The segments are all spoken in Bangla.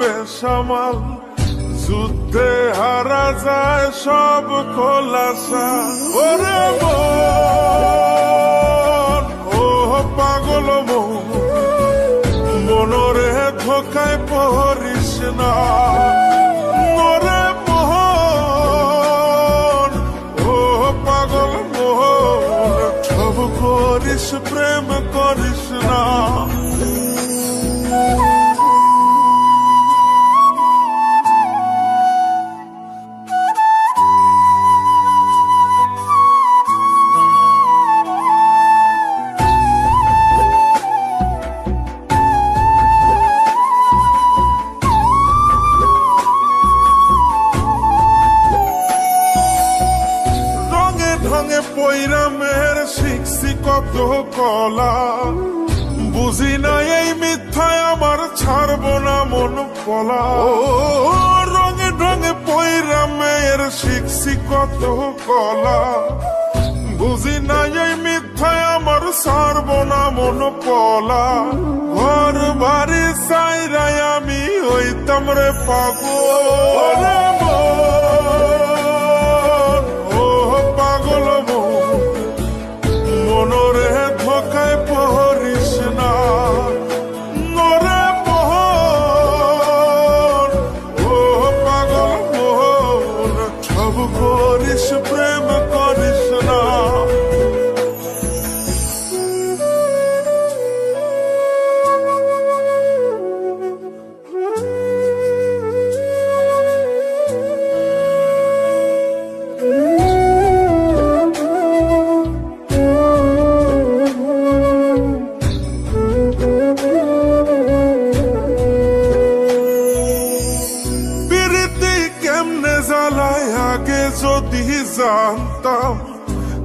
বেসামাল যুদ্ধে হারা যায় সব খোলাসা। ওরে ও পাগল মন মনরে ধোকায় পহরিস না। কলা। বুঝি না এই মিথ্যায় আমার ছাড়বো না মন পলা। রঙে ঢঙে পৈরা মেয়ের শিখছি কত কলা। বুঝি না এই মিথ্যায় আমার ছাড়বো না মন পলা। ঘর বাড়ি সাইরাই আমি হইতাম রে পাগল। কেমনে জ্বালায় আগে যদি জানতাম?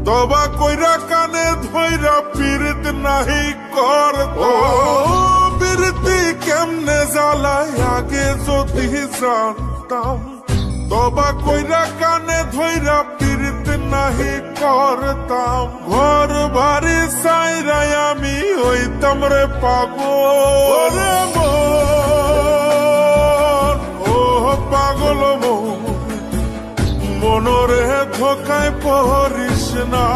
তবা কইরা কানে ধইরা পীড়িত নাহি করতাম। বিরতি কেমনে জ্বালায় আগে যদি জানতাম? তবা কইরা কানে ধইরা পীড়িত নাহি করতাম। ঘর বাড়ি সাইরাই আমি হইতাম রে পাগল। মনরে ধোকায় পড়িস না,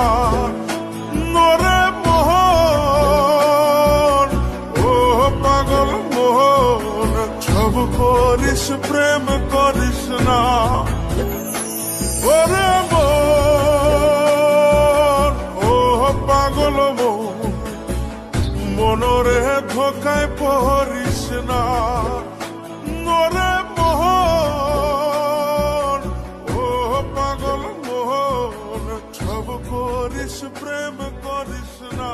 নরে মোহন। ও পাগল মোহন সব করিস, প্রেম করিস না। ওরে মন ও পাগল মন মনরে ধোকায় পড়িস না, নরে সব করিস প্রেম করিস না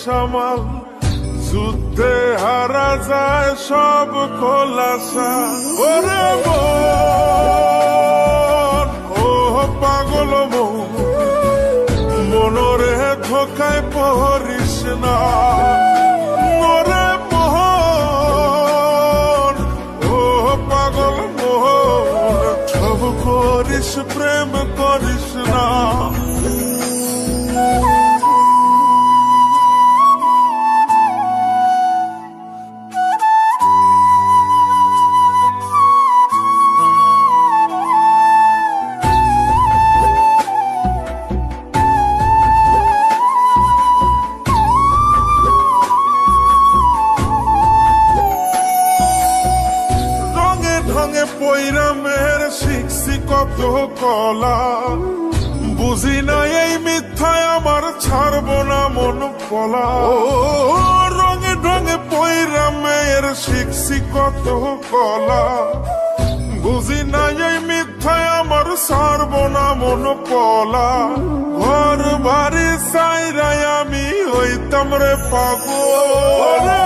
বেসামাল যুদ্ধে হারা যায় সব খোলাসা। ওরে ও পাগল মন, মনরে ধোকায় পড়িস না। প্রেম করিস না। কত কলা। বুঝি না এই মিথ্যায় আমার ছাড়বো না মন কলা রঙে ঢঙে পৈরা মেয়ের শিখছি কত কলা। বুঝি না এই মিথ্যায় আমার ছাড়বো না মন কলা ঘর বাড়ি সাইরাই আমি হইতাম রে পাগল।